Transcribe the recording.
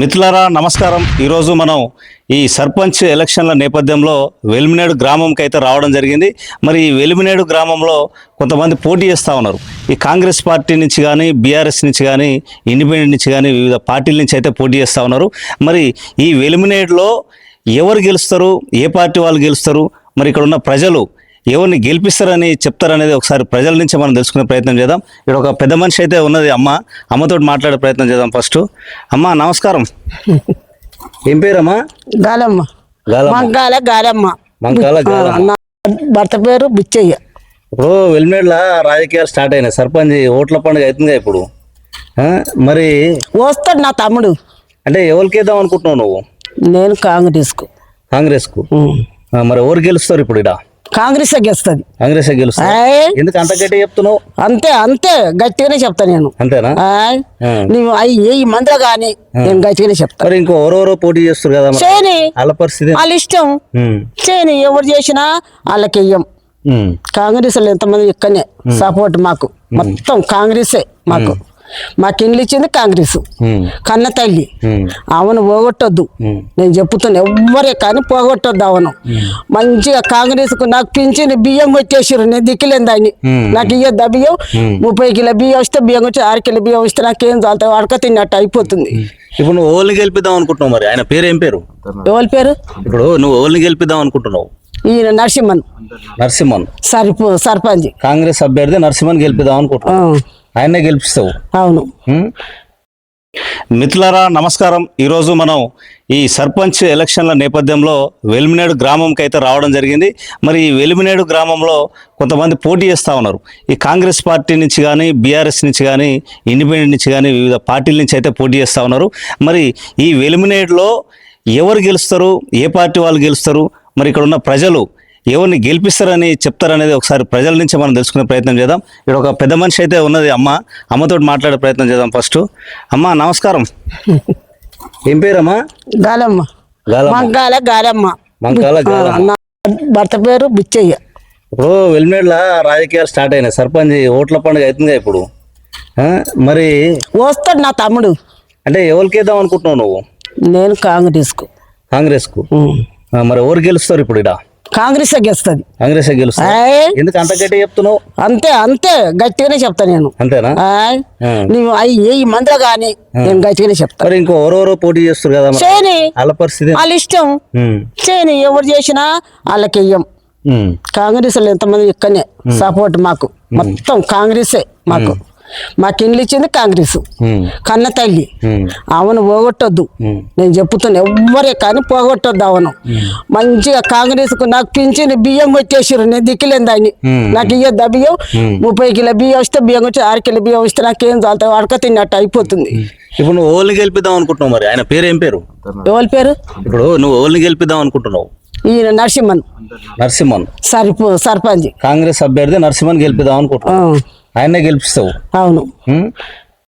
మిత్రులారా నమస్కారం. ఈరోజు మనం ఈ సర్పంచ్ ఎలక్షన్ల నేపథ్యంలో వెలిమినేడు గ్రామంకి అయితే రావడం జరిగింది. మరి ఈ వెలిమినేడు గ్రామంలో కొంతమంది పోటీ చేస్తూ ఉన్నారు. ఈ కాంగ్రెస్ పార్టీ నుంచి కానీ బీఆర్ఎస్ నుంచి కానీ ఇండిపెండెంట్ నుంచి కానీ వివిధ పార్టీల నుంచి అయితే పోటీ చేస్తూ ఉన్నారు. మరి ఈ వెలిమినేడులో ఎవరు గెలుస్తారు? ఏ పార్టీ వాళ్ళు గెలుస్తారు? మరి ఇక్కడ ఉన్న ప్రజలు ఎవరిని గెలిపిస్తారని చెప్తారనేది ఒకసారి ప్రజల నుంచి మనం తెలుసుకునే ప్రయత్నం చేద్దాం. ఇక్కడ ఒక పెద్ద మనిషి అయితే ఉన్నది అమ్మ. అమ్మతోటి మాట్లాడే ప్రయత్నం చేద్దాం ఫస్ట్. అమ్మ నమస్కారం. ఏం పేరమ్మా? గాలమ్మ. మంకాల భర్త పేరు బిచ్చయ్య. ఇప్పుడు వెల్మేడ్ల రాజకీయాలు స్టార్ట్ అయినాయి. సర్పంచ్ ఓట్ల పండుగ అవుతుంది ఇప్పుడు. మరి వస్తాడు నా తమ్ముడు. అంటే ఎవరికి వేద్దాం అనుకుంటున్నావు నువ్వు? నేను కాంగ్రెస్కు. కాంగ్రెస్కు. మరి ఎవరు గెలుస్తారు ఇప్పుడు ఇక్కడ కాంగ్రెస్ గెలుస్తుంది. కాంగ్రెస్. ఎందుకు అంత గట్టి చెప్తున్నావు? అంతే అంతే గట్టిగానే చెప్తా నేను. అంతేనా? ఆయ్. ఆ. నీవు అయ్యి ఏ మందిలో కానీ నేను గట్టిగానే చెప్తా. మరి ఇంకో ఎవరెవరో పోటీ చేస్తారు కదా చేయని వాళ్ళ పరిస్థితి వాళ్ళ ఇష్టం. చేయని ఎవరు చేసినా వాళ్ళకి ఉమ్, కాంగ్రెస్ వాళ్ళు ఎంతమంది ఇక్కడనే సపోర్ట్ మాకు. మొత్తం కాంగ్రెసే మాకు. మాకు ఇండ్లు ఇచ్చింది కాంగ్రెస్. కన్న తల్లి. ఆమెను పోగొట్టొద్దు. నేను చెప్తున్నా ఎవ్వరే కానీ పోగొట్టొద్దు ఆమెను. మంచిగా కాంగ్రెస్కు నాకు పింఛన్ బియ్యం కొట్టేసారు నేను దిక్కులేని దాన్ని. నాకు ఇయ్యొద్దా బియ్యం? ముప్పై కిలో బియ్యం వస్తే బియ్యం వచ్చి ఆరు కిలో బియ్యం వస్తే నాకేం చాలుతాయి అడక తిన్నట్టు అయిపోతుంది. ఇప్పుడు నువ్వు ఓల్ని గెలిపిద్దాం అనుకుంటున్నావు మరి ఆయన పేరు ఏం పేరు? ఎవరి పేరు? ఇప్పుడు నువ్వు ఓల్ని గెలిపిద్దాం అనుకుంటున్నావు. ఈయన నరసింహన్. నరసింహన్. సరిపో సర్పంచ్. కాంగ్రెస్ అభ్యర్థి నరసింహన్ గెలిపిద్దాం అనుకుంటున్నావు. ఆయన్నే గెలిపిస్తావు. అవును? మిత్రులారా నమస్కారం. ఈరోజు మనం ఈ సర్పంచ్ ఎలక్షన్ల నేపథ్యంలో వెలిమినేడు గ్రామంకి అయితే రావడం జరిగింది. మరి ఈ వెలిమినేడు గ్రామంలో కొంతమంది పోటీ చేస్తూ ఉన్నారు. ఈ కాంగ్రెస్ పార్టీ నుంచి కానీ బీఆర్ఎస్ నుంచి కానీ ఇండిపెండెంట్ నుంచి కానీ వివిధ పార్టీల నుంచి అయితే పోటీ చేస్తూ ఉన్నారు. మరి ఈ వెలిమినేడులో ఎవరు గెలుస్తారు? ఏ పార్టీ వాళ్ళు గెలుస్తారు? మరి ఇక్కడ ఉన్న ప్రజలు ఎవరిని గెలిపిస్తారని చెప్తారనేది ఒకసారి ప్రజల నుంచి మనం తెలుసుకునే ప్రయత్నం చేద్దాం. ఇక్కడ ఒక పెద్ద మనిషి అయితే ఉన్నది అమ్మ. అమ్మతోటి మాట్లాడే ప్రయత్నం చేద్దాం ఫస్ట్. అమ్మ నమస్కారం. ఏం పేరమ్మా? గాలమ్మ. మంకాల భర్త పేరు బిచ్చయ్య. ఇప్పుడు వెల్మేడ్ల రాజకీయాలు స్టార్ట్ అయినాయి. సర్పంచ్ ఓట్ల పండుగ అవుతుంది ఇప్పుడు. మరి వస్తాడు నా తమ్ముడు. అంటే ఎవరికి వేద్దాం అనుకుంటున్నావు నువ్వు? నేను కాంగ్రెస్కు. కాంగ్రెస్కు. మరి ఎవరు గెలుస్తారు ఇప్పుడు ఇక్కడ కాంగ్రెస్ గెలుస్తుంది? కాంగ్రెస్. ఎందుకు అంత గట్టి చెప్తున్నావు? అంతే అంతే గట్టిగానే చెప్తా నేను. అంతేనా? ఆయ్. ఆ. నీవు అయ్యి ఏ మందిలో కానీ నేను గట్టిగానే చెప్తా. మరి ఇంకో ఎవరెవరో పోటీ చేస్తారు కదా చేయని వాళ్ళ పరిస్థితి వాళ్ళ ఇష్టం. చేయని ఎవరు చేసినా వాళ్ళకి ఉమ్, కాంగ్రెస్ వాళ్ళు ఎంతమంది ఇక్కడనే సపోర్ట్ మాకు. మొత్తం కాంగ్రెసే మాకు. మాకు ఇండ్లు ఇచ్చింది కాంగ్రెస్. కన్న తల్లి. ఆమెను పోగొట్టొద్దు. నేను చెప్తున్నా ఎవ్వరే కానీ పోగొట్టొద్దు ఆమెను. మంచిగా కాంగ్రెస్కు నాకు పింఛన్ బియ్యం కొట్టేసారు నేను దిక్కులేని దాన్ని. నాకు ఇయ్యొద్దా బియ్యం? ముప్పై కిలో బియ్యం వస్తే బియ్యం వచ్చి ఆరు కిలో బియ్యం వస్తే నాకేం చాలుతాయి అడక తిన్నట్టు అయిపోతుంది. ఇప్పుడు నువ్వు ఓల్ని గెలిపిద్దాం అనుకుంటున్నావు మరి. ఆయన పేరు ఏం పేరు? ఎవరి పేరు? ఇప్పుడు నువ్వు ఓల్ని గెలిపిద్దాం అనుకుంటున్నావు. ఈయన నరసింహన్. నరసింహన్. సరిపో సర్పంచ్. కాంగ్రెస్ అభ్యర్థి నరసింహన్ గెలిపిద్దాం అనుకుంటున్నావు. ఆయన్నే గెలిపిస్తావు అవును?